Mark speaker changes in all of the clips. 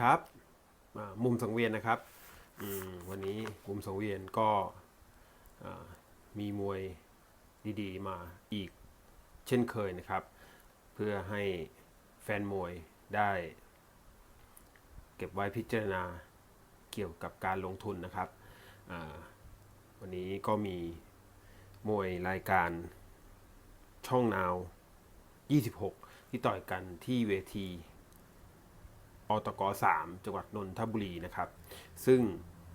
Speaker 1: ครับมุมสังเวียนนะครับวันนี้มุมสังเวียนก็มีมวยดีๆ มาอีกเช่นเคยนะครับ เพื่อให้แฟนมวยได้ เก็บไว้พิจารณาเกี่ยวกับการลงทุนนะครับวันนี้ก็มีมวยรายการช่องนาว 26 ที่ต่อยกันที่เวที อตก3จังหวัดนนทบุรีนะครับ ซึ่ง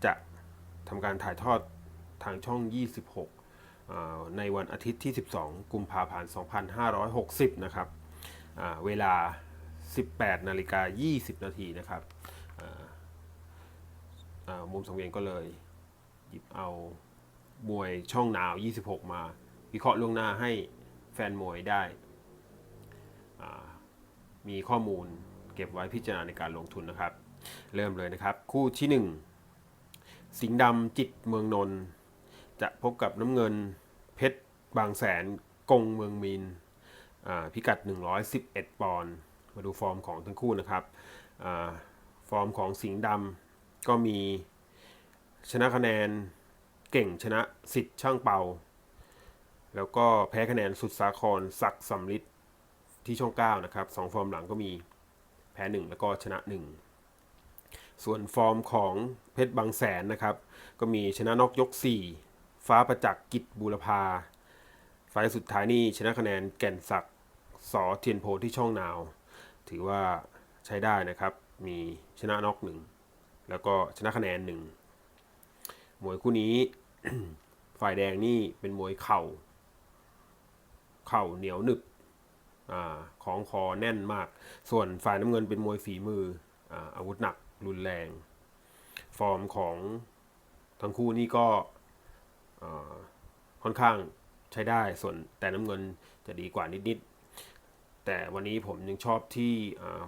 Speaker 1: จะทำการถ่ายทอดทางช่อง 26อในวันอาทิตย์ที่ 12 กุมภาพันธ์ 2560 นะครับอ่าเวลา 18 นาฬิกา 20 นาทีนะครับมุมสังเวียนก็เลยหยิบเอามวยช่องนาว 26 มาวิเคราะห์ล่วงหน้าให้แฟนมวยได้มีข้อมูล เก็บไว้พิจารณาในการลงทุนนะครับ เริ่มเลยนะครับ คู่ที่ 1 สิงห์ดำจิตเมืองนนท์จะพบกับน้ำเงินเพชรบางแสนกงเมืองมีนพิกัด 111 ปอนด์มาดูฟอร์มของทั้งคู่นะครับอฟอร์มของสิงห์ดำก็มีชนะคะแนนเก่งชนะสิทธิ์ช่างเป่า แล้วก็แพ้คะแนนสุดสาครศักสำลิดที่ช่อง 9 นะครับสองฟอร์มหลังก็มี แพ้1แล้วก็ชนะ 1 ส่วนฟอร์มของเพชรบางแสนนะครับ ก็มีชนะนอกยก 4 ฟ้าประจักษ์กิจบูรพาไฟสุดท้ายนี่ชนะคะแนนแก่นศักดิ์สอเทียนโพที่ช่องนาว ถือว่าใช้ได้นะครับ มีชนะนอกหนึ่งแล้วก็ชนะคะแนนหนึ่งมวยคู่นี้ฝ่ายแดงนี่เป็นมวยเข่า เข่าเหนียวหนึบ ของคอแน่นมาก ส่วนฝ่ายน้ำเงินเป็นมวยฝีมืออาอาวุธหนักรุนแรง ฟอร์มของทั้งคู่นี่ก็ค่อนข้างใช้ได้ส่วนแต่น้ำเงินจะดีกว่านิดๆ แต่วันนี้ผมยังชอบที่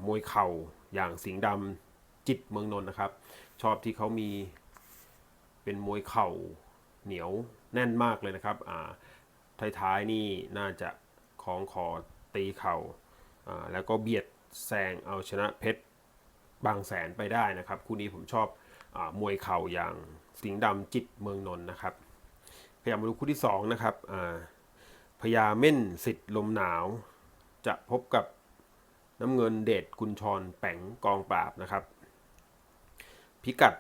Speaker 1: มวยเข่าอย่างสิงห์ดำจิตเมืองนนท์นะครับ ชอบที่เขามีเป็นมวยเข่าเหนียวแน่นมากเลยนะครับอ่าท้ายๆนี่น่าจะคล้องคอ ตีเข่าอ่าแล้วก็เบียดแซงเอาชนะเพชรบางแสนไปได้นะครับ คู่นี้ผมชอบอมวยเข่าอย่างสิงห์ดำจิตเมืองนนท์นะครับพยายามมาดูคู่ที่สองนะครับพญาเม่นสิทธิ์ลมหนาว จะพบกับน้ำเงินเดชกุญชรแป๋งกองปราบนะครับ พิกัด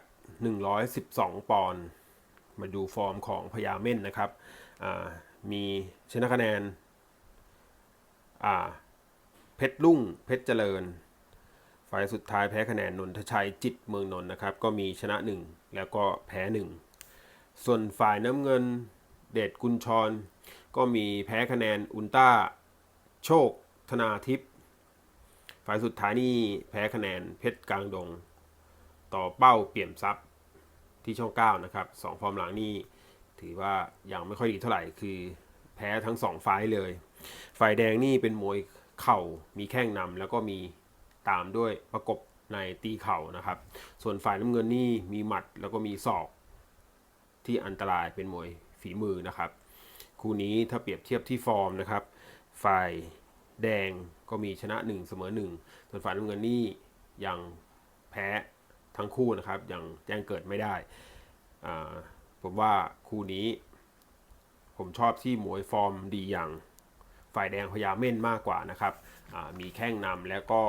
Speaker 1: 112 ปอนด์มาดูฟอร์มของพญาเม่นนะครับมีชนะคะแนน เพชรลุ่งเพชรเจริญไฟสุดท้ายแพ้คะแนนนนทชัยจิตเมืองนนท์นะครับ ก็มีชนะ 1 แล้วก็แพ้ 1 ส่วนฝ่ายน้ำเงินเดชกุญชร ก็มีแพ้คะแนนอุลต้า โชค ธนาทิพย์ฝ่ายสุดท้ายนี่แพ้คะแนนเพชรกลางดง ต่อเป้าเปี่ยมทรัพย์ที่ช่อง 9 นะครับสองฟอร์มหลังนี่ถือว่ายังไม่ค่อยดีเท่าไหร่คือ แพ้ทั้งสองไฟล์เลย ฝ่ายแดงนี่เป็นมวยเข่ามีแข้งนำแล้วก็มีตามด้วยประกบในตีเข่านะครับ ส่วนฝ่ายน้ำเงินนี่มีหมัดแล้วก็มีศอกที่อันตรายเป็นมวยฝีมือนะครับ คู่นี้ถ้าเปรียบเทียบที่ฟอร์มนะครับ ฝ่ายแดงก็มีชนะ 1 เสมอ 1 ส่วนฝ่ายน้ำเงินนี่ยังแพ้ทั้งคู่นะครับ ยังแจ้งเกิดไม่ได้ ผมว่าคู่นี้ ผมชอบที่มวยฟอร์มดีอย่างฝ่ายแดงพยาเม่นมากกว่านะครับมีแข้งนำแล้วก็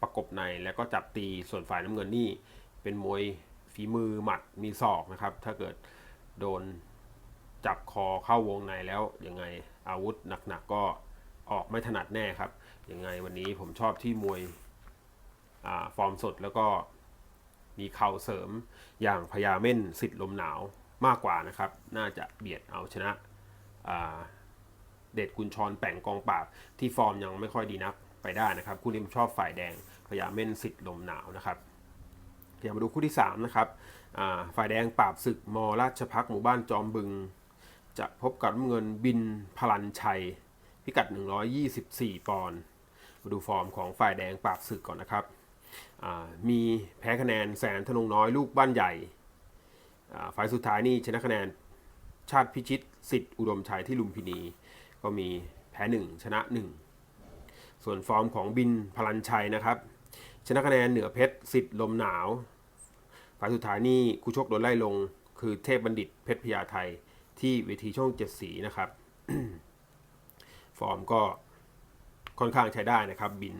Speaker 1: ประกบในแล้วก็จับตีส่วนฝ่ายน้ำเงินนี่ เป็นมวยฝีมือหมัดมีศอกนะครับ ถ้าเกิดโดนจับคอเข้าวงในแล้วยังไงอาวุธหนักๆก็ออกไม่ถนัดแน่ครับยังไงวันนี้ผมชอบที่มวยอฟอร์มสดแล้วก็มีเข่าเสริมอย่างพญาเม่นสิทธิ์ลมหนาว มากกว่านะครับ น่าจะเบียดเอาชนะเดชกุญชรแป่งกองปราบที่ฟอร์มยังไม่ค่อยดีนักไปได้นะครับ คู่นี้ผมชอบฝ่ายแดงพญาเม่นสิทธิ์ลมหนาวนะครับเดี๋ยวมาดูคู่ที่3นะครับฝ่ายแดงปราบศึกมราชพักหมู่บ้านจอมบึง จะพบกับเงินบินพลันชัย พิกัด 124 ปอนด์มาดูฟอร์มของฝ่ายแดงปราบศึกก่อนนะครับมีแพ้คะแนนแสนธนงน้อยลูกบ้านใหญ่ ฝ่ายสุดท้ายนี่ชนะคะแนนชาติพิชิตสิทธิ์อุดมชัยที่ลุมพินี ก็มีแพ้1ชนะ 1 ส่วนฟอร์มของบินพลันชัยนะครับ ชนะคะแนนเหนือเพชรสิทธิ์ลมหนาวฝ่ายสุดท้ายนี่คู่ชกโดนไล่ลงคือเทพบัณฑิตเพชรพญาไทยที่เวทีช่องเจ็ดสีนะครับ ฟอร์มก็ค่อนข้างใช้ได้นะครับ บิน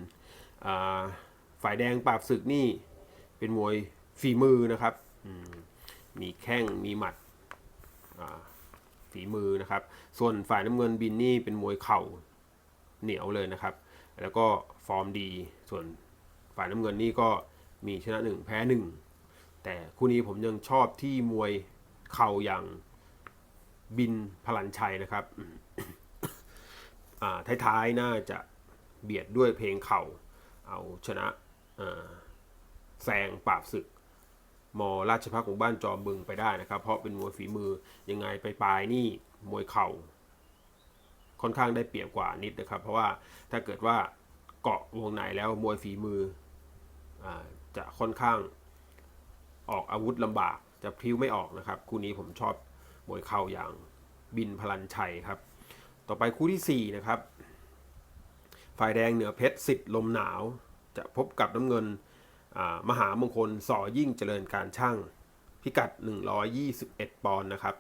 Speaker 1: ฝ่ายแดงปราบศึกนี่เป็นมวยฝีมือนะครับ มีแข้งมีหมัดฝีมือนะครับ ส่วนฝ่ายน้ำเงินบินนี่เป็นมวยเข่าเหนียวเลยนะครับ แล้วก็ฟอร์มดี ส่วนฝ่ายน้ำเงินนี่ก็มีชนะหนึ่งแพ้หนึ่งแต่คู่นี้ผมยังชอบที่มวยเข่าอย่างบินพลันชัยนะครับท้ายๆน่าจะเบียดด้วยเพลงเข่า เอาชนะแซงปราบศึก มราชพักของบ้านจอมบึงไปได้นะครับ เพราะเป็นมวยฝีมือยังไงไปปลายนี่มวยเข่า ค่อนข้างได้เปรียบกว่านิดนะครับ เพราะว่าถ้าเกิดว่าเกาะวงในแล้วมวยฝีมืออจะค่อนข้างออกอาวุธลำบากจะพลิ้วไม่ออกนะครับ คู่นี้ผมชอบมวยเข่าอย่างบินพลันชัยครับ ต่อไปคู่ที่ 4 นะครับ ฝ่ายแดงเหนือเพชรสิทธิ์ลมหนาว จะพบกับน้ำเงิน มหามงคลสอยิ่งเจริญการช่างพิกัด 121 ปอนด์นะครับ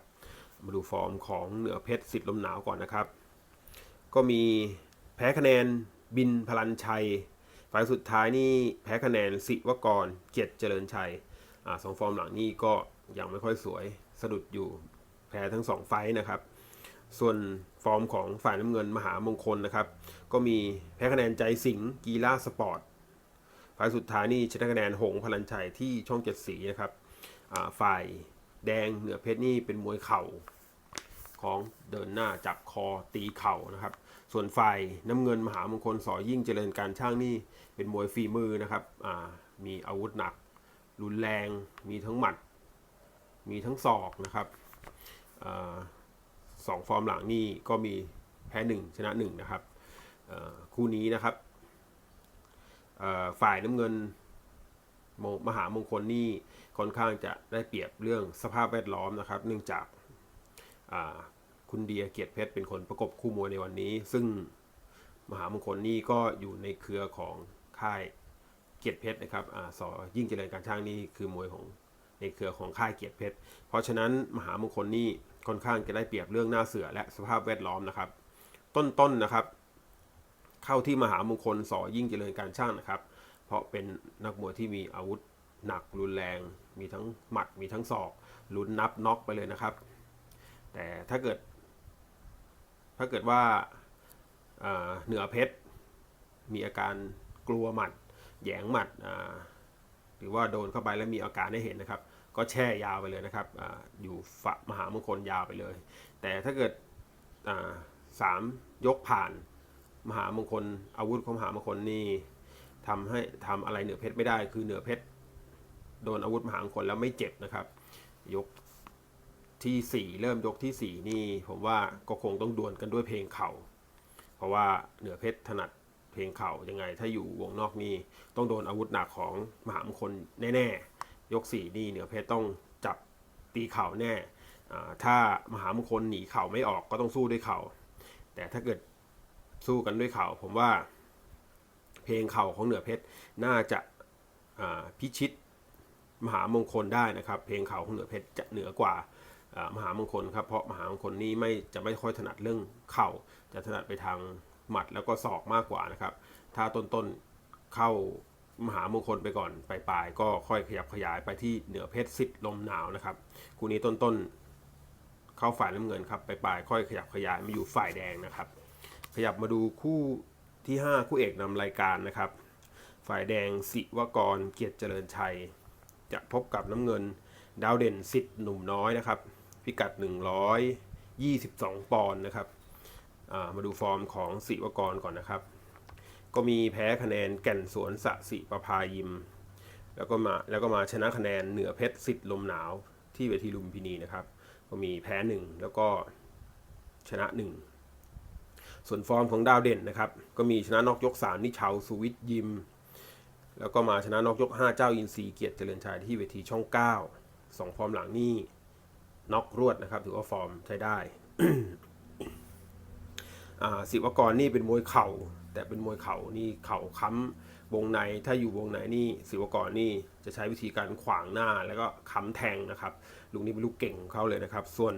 Speaker 1: มาดูฟอร์มของเหนือเพชรสิทธิ์ลมหนาวก่อนนะครับ ก็มีแพ้คะแนนบินพลันชัยฝ่ายสุดท้ายนี่แพ้คะแนนสิวกรเกียรติเจริญชัยอสองฟอร์มหลังนี่ก็ยังไม่ค่อยสวยสะดุดอยู่แพ้ทั้งสองไฟท์นะครับ ส่วนฟอร์มของฝ่ายน้ำเงินมหามงคลนะครับ ก็มีแพ้คะแนนใจสิงกีฬาสปอร์ตายสุดท้ายนี่ชนะคะแนนหงพลันชัยที่ช่องเจ็ดสีนะครับฝ่ายแดงเหนือเพชรนี่เป็นมวยเข่าของเดินหน้าจับคอตีเข่านะครับ ส่วนฝ่ายน้ำเงินมหามงคลสอยิ่งเจริญการช่างนี่เป็นมวยฝีมือนะครับมีอาวุธหนัก รุนแรง มีทั้งหมัด มีทั้งศอกนะครับอสองฟอร์มหลังนี่ก็มีแพ้หนึ่งชนะหนึ่งนะครับคู่นี้นะครับ ฝ่ายน้ำเงินมมหามงคลนี่ค่อนข้างจะได้เปรียบเรื่องสภาพแวดล้อมนะครับ เนื่องจากคุณเดียเกียรติเพชรเป็นคนประกบคู่มวยในวันนี้ ซึ่งมหามงคลนี่ก็อยู่ในเครือของค่ายเกียรติเพชรนะครับอสอยิ่งเจริญการช่างนี่คือมวยของในเครือของค่ายเกียรติเพชร เพราะฉะนั้นมหามงคลนี่ค่อนข้างจะได้เปรียบเรื่องหน้าเสือและสภาพแวดล้อมนะครับ ต้นๆนนะครับ เข้าที่มหามงคลสอยิ่งเจริญการช่างนะครับ เพราะเป็นนักมวยที่มีอาวุธหนักรุนแรง มีทั้งหมัดมีทั้งศอกลุ้นนับน็อกไปเลยนะครับ แต่ถ้าเกิด ถ้าเกิดว่าาเหนือเพชร มีอาการกลัวหมัด แยงหมัดหรือว่าโดนเข้าไปแล้วมีอาการให้เห็นนะครับ ก็แช่ยาวไปเลยนะครับออยู่ฝมหามงคลยาวไปเลย แต่ถ้าเกิดสามยกผ่าน มหามงคล อาวุธของมหามงคลนี่ทำให้ทำอะไรเหนือเพชรไม่ได้ คือเหนือเพชรโดนอาวุธมหามงคลแล้วไม่เจ็บนะครับ ยกที่ 4 เริ่มยกทีสี่ 4 นี่ผมว่าก็คงต้องดวลกันด้วยเพลงเข่า เพราะว่าเหนือเพชรถนัดเพลงเข่ายังไง ถ้าอยู่วงนอกนี่ต้องโดนอาวุธหนักของมหามงคลแน่ๆ ยก 4 นี่เหนือเพชรต้องจับตีเข่าแน่ถ้ามหามงคลหนีเข่าไม่ออกก็ต้องสู้ด้วยเข่า แต่ถ้าเกิด สู้กันด้วยเข่าผมว่า เพลงเข่าของเหนือเพชรน่าจะาพิชิตมหามงคลได้นะครับ เพลงเข่าของเหนือเพชรจะเหนือกว่าามหามงคลครับเพราะมหามงคลนี่ไม่จะไม่ค่อยถนัดเรื่องเข่า จะถนัดไปทางหมัดแล้วก็ศอกมากกว่านะครับ ถ้าต้นๆเข้ามหามงคลไปก่อนปลายๆก็ค่อยขยับขยายไปที่เหนือเพชรสิทธิ์ลมหนาวนะครับคู่นี้ต้นๆเข้าฝ่ายน้ำเงินครับปลายๆค่อยขยับขยายมาอยู่ฝ่ายแดงนะครับ ขยับมาดูคู่ที่ 5 คู่เอกนำรายการนะครับ ฝ่ายแดงสิวกรเกียรติเจริญชัย จะพบกับน้ำเงิน ดาวเด่นสิทธิ์หนุ่มน้อยนะครับ พิกัด 122 ปอนด์นะครับามาดูฟอร์มของสิวกรก่อนนะครับ ก็มีแพ้คะแนนแก่นสวนสะสิประพายิม แล้วก็มาแล้วก็มาชนะคะแนนเหนือเพชรสิทธิ์ลมหนาวที่เวทีลุมพินีนะครับ ก็มีแพ้หนึ่งแล้วก็ชนะหนึ่ง ส่วนฟอร์มของดาวเด่นนะครับ ก็มีชนะนอกยก 3 นิชาวสุวิทยิม แล้วก็มาชนะนอกยก 5 เจ้าอินทรีเกียรติเจริญชัยที่เวทีช่อง 9 2 ฟอร์มหลังนี่น็อกรวดนะครับ ถือว่าฟอร์มใช้ได้อ่าศิวกรนี่เป็นมวยเข่า แต่เป็นมวยเข่านี่เข่าค้ำวงในถ้าอยู่วงในนี่ศิวกรนี่จะใช้วิธีการขวางหน้าแล้วก็ค้ำแทงนะครับลูกนี้เป็นลูกเก่งของเขาเลยนะครับ ส่วน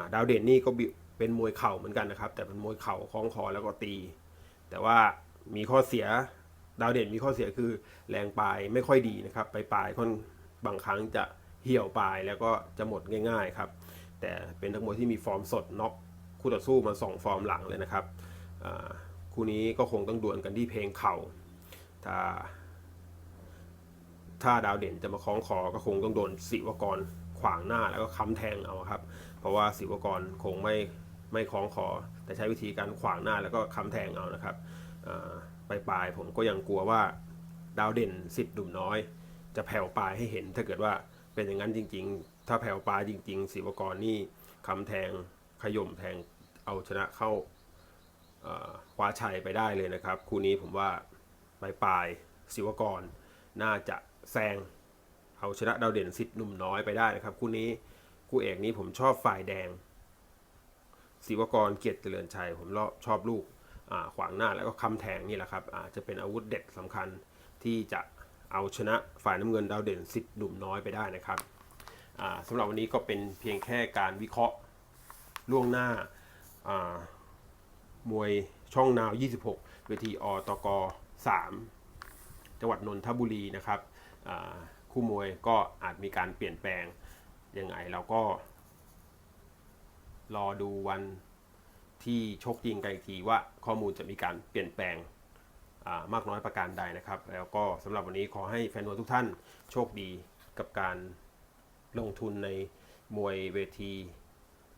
Speaker 1: าดาวเด่นนี่ก็บิ เป็นมวยเข่าเหมือนกันนะครับ แต่เป็นมวยเข่าคล้องคอแล้วก็ตี แต่ว่ามีข้อเสียดาวเด่นมีข้อเสียคือแรงปลายไม่ค่อยดีนะครับไปปลายค่อนบางครั้งจะเหี่ยวปลายแล้วก็จะหมดง่าย ๆครับ แต่เป็นนักมวยที่มีฟอร์มสดน็อกคู่ต่อสู้มาสองฟอร์มหลังเลยนะครับคู่นี้ก็คงต้องดวลกันที่เพลงเข่าถ้าถ้าดาวเด่นจะมาคล้องคอก็คงต้องโดนศิวกรขวางหน้าแล้วก็ค้ำแทงเอาครับ เพราะว่าศิวกรคงไม่ ไม่คล้องคอ แต่ใช้วิธีการขวางหน้าแล้วก็ค้ำแทงเอานะครับอ่าปลายผมก็ยังกลัวว่าดาวเด่นสิทธิ์ดุมน้อย จะแผ่วปลายให้เห็น ถ้าเกิดว่าเป็นอย่างนั้นจริง ๆ ถ้าแผ่วปลายจริง ๆ ศิวกรนี่ค้ำแทงขย่มแทงเอาชนะเข้าคว้าชัยไปได้เลยนะครับ คู่นี้ผมว่าปลายปลายศิวกร น่าจะแซงเอาชนะดาวเด่นสิทธิ์หนุ่มน้อยไปได้นะครับ คู่นี้คู่เอกนี้ผมชอบฝ่ายแดง ศิวกรเกียรติเจริญชัย ผมชอบลูกขวางหน้าแล้วก็คำแทงนี่แหละครับจะเป็นอาวุธเด็ดสำคัญที่จะเอาชนะฝ่ายน้ำเงินดาวเด่นสิทธิ์หนุ่มน้อยไปได้นะครับอ่าสำหรับวันนี้ก็เป็นเพียงแค่การวิเคราะห์ล่วงหน้ามวยช่องนาว 26 เวทีอตก 3 จังหวัดนนทบุรีนะครับคู่มวยก็อาจมีการเปลี่ยนแปลงยังไงเราก็ รอดูวันที่ชกจริงกันอีกทีว่าข้อมูลจะมีการเปลี่ยนแปลงมากน้อยประการใดนะครับ แล้วก็สำหรับวันนี้ขอให้แฟนมวยทุกท่านโชคดีกับการลงทุนในมวยเวที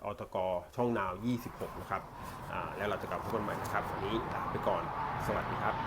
Speaker 1: อตกช่องนาว 26 นะครับแล้วเราจะกลับพบกันใหม่นะครับ วันนี้ลาไปก่อน สวัสดีครับ